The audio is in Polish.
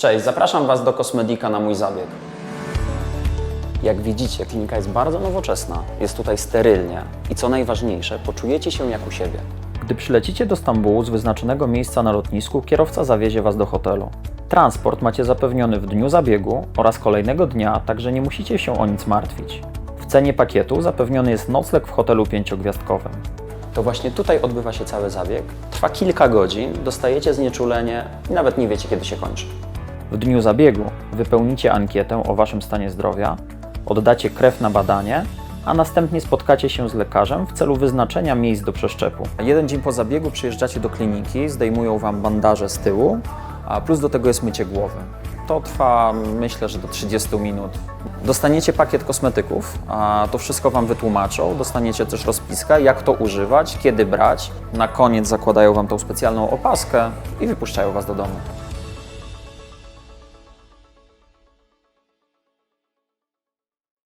Cześć, zapraszam Was do Kosmedika na mój zabieg. Jak widzicie, klinika jest bardzo nowoczesna, jest tutaj sterylnie i co najważniejsze, poczujecie się jak u siebie. Gdy przylecicie do Stambułu z wyznaczonego miejsca na lotnisku, kierowca zawiezie Was do hotelu. Transport macie zapewniony w dniu zabiegu oraz kolejnego dnia, także nie musicie się o nic martwić. W cenie pakietu zapewniony jest nocleg w hotelu pięciogwiazdkowym. To właśnie tutaj odbywa się cały zabieg. Trwa kilka godzin, dostajecie znieczulenie i nawet nie wiecie, kiedy się kończy. W dniu zabiegu wypełnicie ankietę o Waszym stanie zdrowia, oddacie krew na badanie, a następnie spotkacie się z lekarzem w celu wyznaczenia miejsc do przeszczepu. Jeden dzień po zabiegu przyjeżdżacie do kliniki, zdejmują Wam bandaże z tyłu, a plus do tego jest mycie głowy. To trwa myślę, że do 30 minut. Dostaniecie pakiet kosmetyków, a to wszystko Wam wytłumaczą. Dostaniecie też rozpiskę, jak to używać, kiedy brać. Na koniec zakładają Wam tą specjalną opaskę i wypuszczają Was do domu.